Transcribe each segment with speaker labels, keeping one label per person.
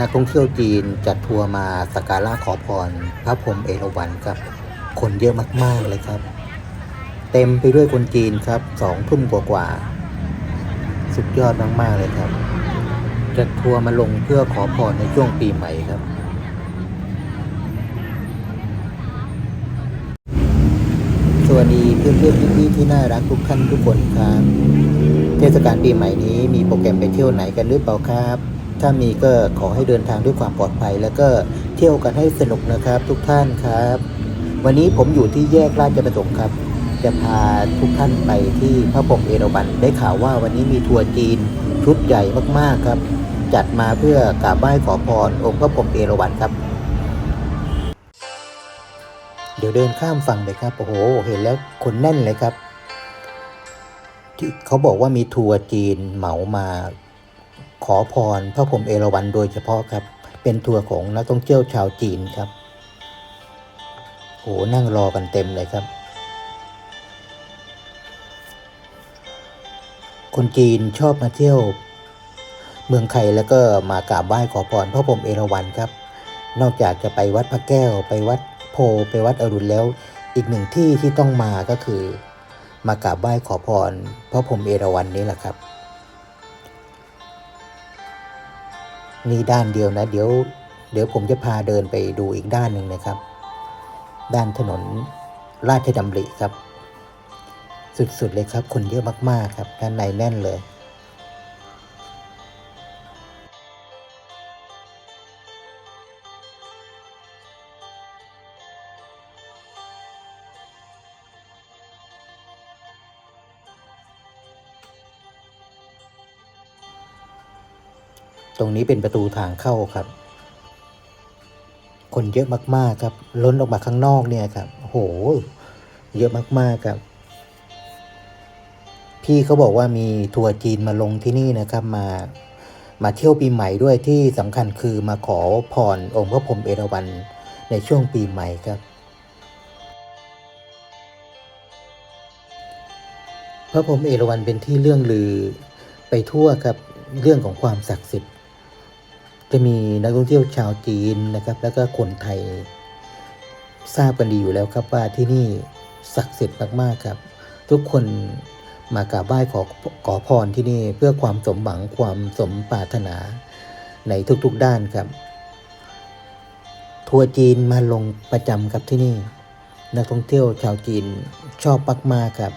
Speaker 1: นักท่องเที่ยวจีนจัดทัวร์มาสักการะขอพร พระพรหมเอราวัณครับ คนเยอะมากๆเลยครับ เต็มไปด้วยคนจีนครับสองทุ่มกว่าๆสุดยอดมากๆเลยครับจัดทัวร์มาลงเพื่อขอพรในช่วงปีใหม่ครับ สวัสดีเพื่อนๆพี่ๆที่น่ารักทุกท่านทุกคนครับ เทศกาลปีใหม่นี้มีโปรแกรมไปเที่ยวไหนกันหรือเปล่าครับ ถ้ามีก็ขอให้เดินทางด้วยความปลอดภัย แล้วก็เที่ยวกันให้สนุกนะครับ ทุกท่านครับ วันนี้ผมอยู่ที่แยกราชประสงค์ครับ จะพาทุกท่านไปที่พระพรหมเอราวัณได้ข่าวว่าวันนี้มีทัวร์จีนชุดใหญ่มากๆครับ จัดมาเพื่อกราบไหว้ขอพรองค์พระพรหมเอราวัณครับ เดี๋ยวเดินข้ามฝั่งไปครับโอ้โห เห็นแล้วคนแน่นเลยครับที่เขาบอกว่ามีทัวร์จีนเหมามา ขอพรพระพรหมเอราวัณโดยเฉพาะครับ เป็นทัวร์ของนักท่องเที่ยวชาวจีนครับโหนั่งรอกันเต็มเลยครับ คนจีนชอบมาเที่ยว เมืองไทยแล้วก็มากราบไหว้ขอพรพระพรหมเอราวัณครับ นอกจากจะไปวัดพระแก้ว ไปวัดโพไปวัดอรุณแล้ว อีกหนึ่งที่ที่ต้องมาก็คือ มากราบไหว้ขอพรพระพรหมเอราวัณนี้แหละครับ นี่ด้านเดียวนะ เดี๋ยวเดี๋ยวผมจะพาเดินไปดูอีกด้านหนึ่งนะครับ ด้านถนนราชดำริครับ สุดๆเลยครับ คนเยอะมากๆครับ ด้านในแน่นเลย ตรงนี้เป็นประตูทางเข้าครับ คนเยอะมากๆครับ ล้นออกมาข้างนอกเนี่ยครับโห เยอะมากๆครับ พี่เขาบอกว่ามีทัวร์จีนมาลงที่นี่นะครับ มา มาเที่ยวปีใหม่ด้วยที่สำคัญคือมาขอพรองค์พระพรหมเอราวัณในช่วงปีใหม่ครับพระพรหมเอราวัณเป็นที่เรื่องลือไปทั่วครับเรื่องของความศักดิ์สิทธิ์ จะมีนักท่องเที่ยวชาวจีนนะครับ แล้วก็คนไทย ทราบกันดีอยู่แล้วครับว่าที่นี่ศักดิ์สิทธิ์มากๆครับ ทุกคนมากราบไหว้ขอขอพรที่นี่เพื่อความสมหวังความสมปรารถนาในทุกๆด้านครับ ทัวร์จีนมาลงประจำครับที่นี่ นักท่องเที่ยวชาวจีนชอบมากๆครับ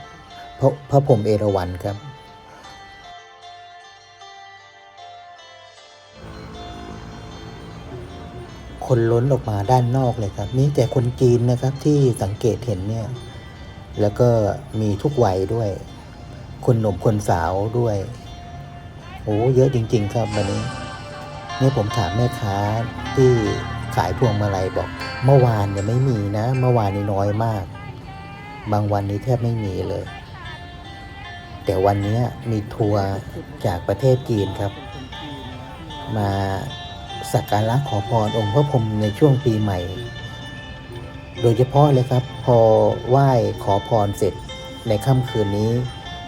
Speaker 1: เพราะพระพรหมเอราวัณครับ คนล้นออกมาด้านนอกเลยครับ มีแต่คนจีนนะครับที่สังเกตเห็นเนี่ย แล้วก็มีทุกวัยด้วย คนหนุ่มคนสาวด้วยโอ้เยอะจริง ๆ ครับวันนี้เนี่ยผมถามแม่ค้าที่ขายพวงมาลัยบอก เมื่อวานเนี่ยไม่มีนะ เมื่อวานนี้น้อยมาก บางวันนี้แทบไม่มีเลย แต่วันนี้มีทัวร์จากประเทศจีนครับ มา สักการะขอพรองค์พระพรหมในช่วงปีใหม่ โดยเฉพาะเลยครับ พอไหว้ขอพรเสร็จในค่ำคืนนี้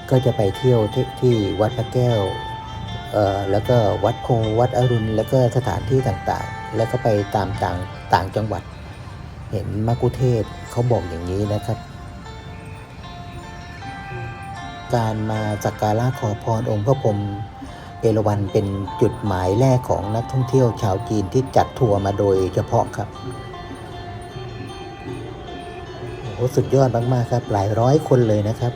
Speaker 1: ก็จะไปเที่ยวที่ที่วัดพระแก้ว แล้วก็วัดโพวัดอรุณ แล้วก็สถานที่ต่างๆ แล้วก็ไปตามต่างต่างจังหวัด เห็นมักุเทศเขาบอกอย่างนี้นะครับ การมาสักการะขอพรองค์พระพรหม เอราวัณเป็นจุดหมายแรกของนักท่องเที่ยวชาวจีนที่จัดทัวร์มาโดยเฉพาะครับโอ้โหสุดยอดมากๆครับ หลายร้อยคนเลยนะครับ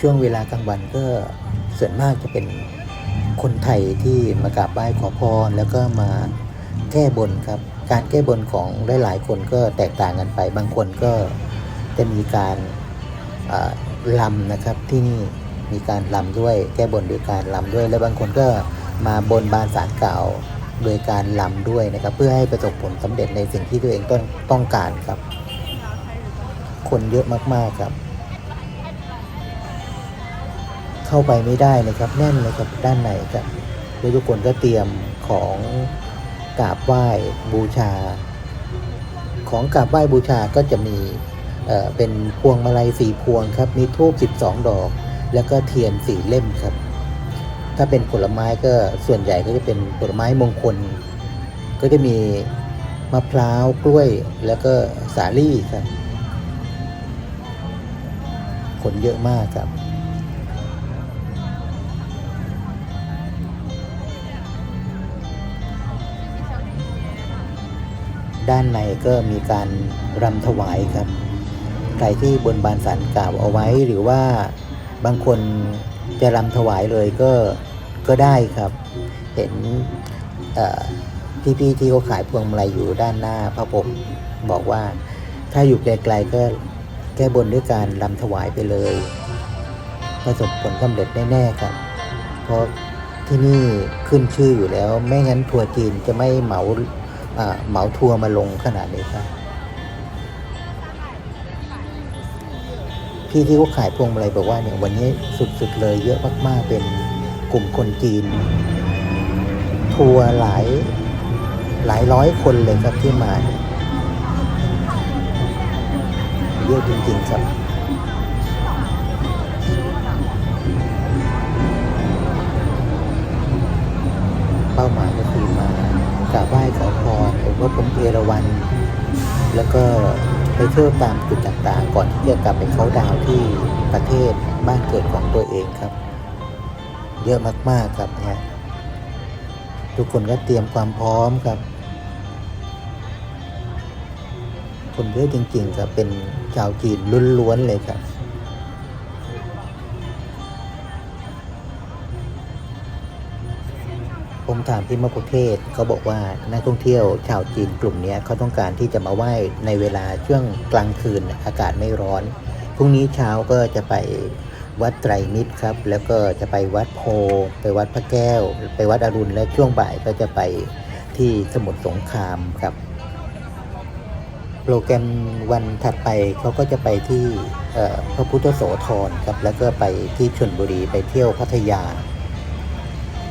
Speaker 1: ช่วงเวลากลางวันก็ส่วนมากจะเป็นคนไทยที่มากราบไหว้ขอพรแล้วก็มาแก้บนครับ การแก้บนของหลายๆคนก็แตกต่างกันไป บางคนก็จะมีการ ลำนะครับที่นี่มีการลำด้วยแก้บนด้วยการลำด้วย และบางคนก็มาบนบานสารกล่าโดยการลำด้วยนะครับ เพื่อให้ประสบผลสำเร็จในสิ่งที่ตัวเองต้องต้องการครับ คนเยอะมากๆครับ เข้าไปไม่ได้เลยครับแน่นเลยครับด้านในครับแล้วทุกคนก็เตรียมของกราบไหว้บูชา ของกราบไหว้บูชาก็จะมี เออเป็นพวงมาลัยสีพวงครับ มีทูบ12 ดอก แล้วก็เทียนสีเล่มครับ ถ้าเป็นผลไม้ก็ส่วนใหญ่ก็จะเป็นผลไม้มงคล ก็จะมีมะพร้าวกล้วยแล้วก็สาลี่ครับ คนเยอะมากครับด้านในก็มีการรำถวายครับ รที่บนบานสันกล่าวเอาไว้หรือว่าบางคนจะรำถวายเลยก็ก็ได้ครับ เห็นเอ่พี่ๆที่เขาขายพวงมาลัยอยู่ด้านหน้าพระผมบอกว่าถ้าอยู่ไกลๆก็แก้บนด้วยการรำถวายไปเลย ประสบผลสำเร็จแน่ๆครับ เพราะที่นี่ขึ้นชื่ออยู่แล้ว ไม่งั้นทัวร์จีนจะไม่เหมาอ่าเหมาทัวร์มาลงขนาดนี้ครับ พี่ที่เขาขายพวงมาลัยบอกว่าเนี่ยวันนี้สุดๆเลยเยอะมากๆเป็นกลุ่มคนจีน ทัวร์หลายหลายร้อยคนเลยครับที่มาเนี่ยเยอะจริงๆครับเป้าหมายก็คือมากราบไหว้ขอพรหลวงพ่อพรมเอราวัณแล้วก็ เที่ยวตามจุดต่างๆ ก่อนที่จะกลับไปเขาดาวที่ประเทศบ้านเกิดของตัวเองครับ เยอะมากๆครับเนี่ยทุกคนก็เตรียมความพร้อมครับ คนเยอะจริงๆครับเป็นชาวจีนล้วนๆเลยครับ ผมถามพี่มะกุเทศเขาบอกว่านักท่องเที่ยวชาวจีนกลุ่มนี้เขาต้องการที่จะมาไหว้ในเวลาช่วงกลางคืนอากาศไม่ร้อน พรุ่งนี้เช้าก็จะไปวัดไตรมิตรครับ แล้วก็จะไปวัดโพ ไปวัดพระแก้ว ไปวัดอรุณ และช่วงบ่ายก็จะไปที่สมุทรสงครามครับ โปรแกรมวันถัดไปเขาก็จะไปที่พระพุทธโสธรครับ แล้วก็ไปที่ชลบุรีไปเที่ยวพัทยา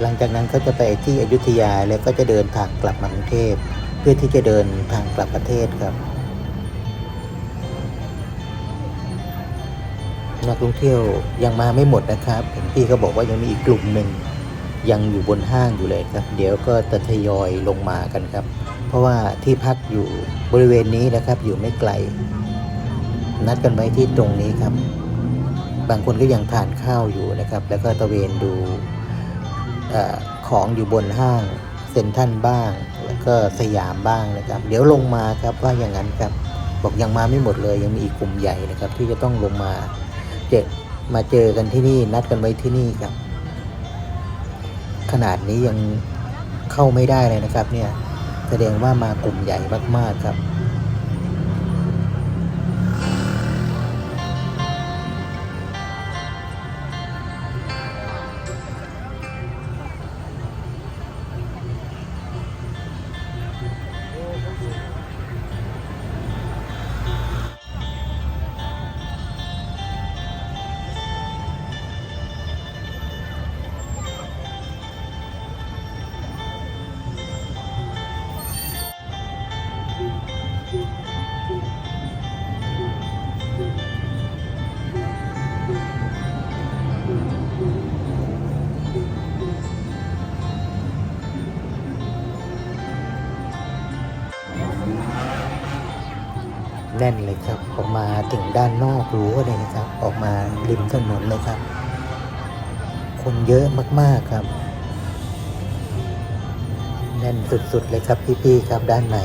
Speaker 1: หลังจากนั้นก็จะไปที่อยุธยาแล้วก็จะเดินทางกลับมากรุงเทพเพื่อที่จะเดินทางกลับประเทศครับนักท่องเที่ยวยังมาไม่หมดนะครับเห็นพี่เขาบอกว่ายังมีอีกกลุ่มหนึ่งยังอยู่บนห้างอยู่เลยครับ เดี๋ยวก็จะทยอยลงมากันครับ เพราะว่าที่พักอยู่บริเวณนี้นะครับ อยู่ไม่ไกล นัดกันไว้ที่ตรงนี้ครับ บางคนก็ยังทานข้าวอยู่นะครับ แล้วก็ตะเวนดู อของอยู่บนห้างเซ็นทรัลบ้าง แล้วก็สยามบ้างนะครับ เดี๋ยวลงมาครับว่าอย่างนั้นครับ บอกยังมาไม่หมดเลยยังมีอีกกลุ่มใหญ่นะครับ ที่จะต้องลงมาเจอมาเจอกันที่นี่นัดกันไว้ที่นี่ครับ ขนาดนี้ยังเข้าไม่ได้เลยนะครับ เนี่ยแสดงว่ามากลุ่มใหญ่มากๆครับ ถึงด้านนอกรั้วเลยนะครับ ออกมาริมถนนเลยครับ คนเยอะมากๆครับแน่นสุดๆเลยครับพี่ๆครับด้านใน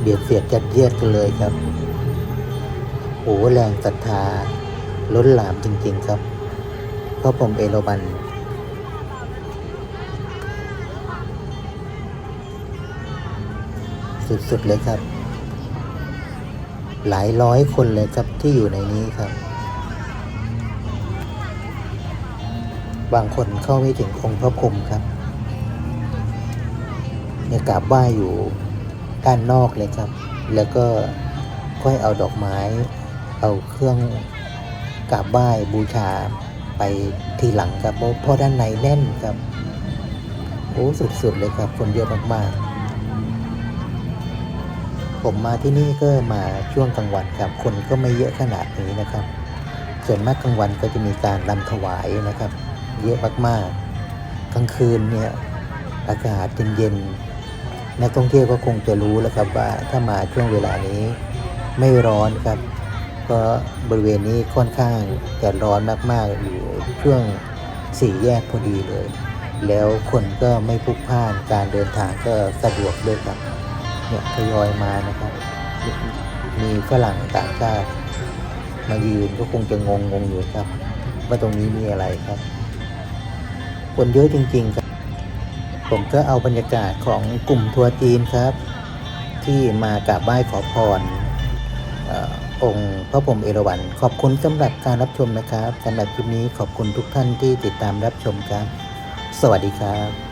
Speaker 1: เบียดเสียดจัดเยียดกันเลยครับโอ้แรงศรัทธาล้นหลามจริงๆครับเพราะผมเอราบันสุดๆเลยครับ หลายร้อยคนเลยครับที่อยู่ในนี้ครับ บางคนเข้าไม่ถึงองค์พระพรหมครับเนี่ยกราบไหว้อยู่ด้านนอกเลยครับ แล้วก็ค่อยเอาดอกไม้ เอาเครื่องกราบไหว้บูชาไปทีหลังครับเพราะด้านในแน่นครับ โอ้สุดๆเลยครับ คนเยอะมากๆ ผมมาที่นี่ก็มาช่วงกลางวันครับคนก็ไม่เยอะขนาดนี้นะครับ ส่วนมากกลางวันก็จะมีการรำถวายนะครับ เยอะมากกลางคืนเนี่ยอากาศเย็นๆนักท่องเที่ยวก็คงจะรู้แล้วครับว่าถ้ามาช่วงเวลานี้ไม่ร้อนครับเพราะบริเวณนี้ค่อนข้างจะร้อนมากๆอยู่ช่วงสี่แยกพอดีเลย แล้วคนก็ไม่พลุกพล่านการเดินทางก็สะดวกด้วยครับ เนี่ยทยอยมานะครับ มีฝรั่งต่างชาติมายืนก็คงจะงงงๆอยู่ครับ ว่าตรงนี้มีอะไรครับ คนเยอะจริง ๆ ครับ ผมก็เอาบรรยากาศของกลุ่มทัวร์จีนครับ ที่มากราบไหว้ขอพรออองค์พระพรหมเอราวัณขอบคุณสำหรับการรับชมนะครับสำหรับคลิปนี้ขอบคุณทุกท่านที่ติดตามรับชมครับ สวัสดีครับ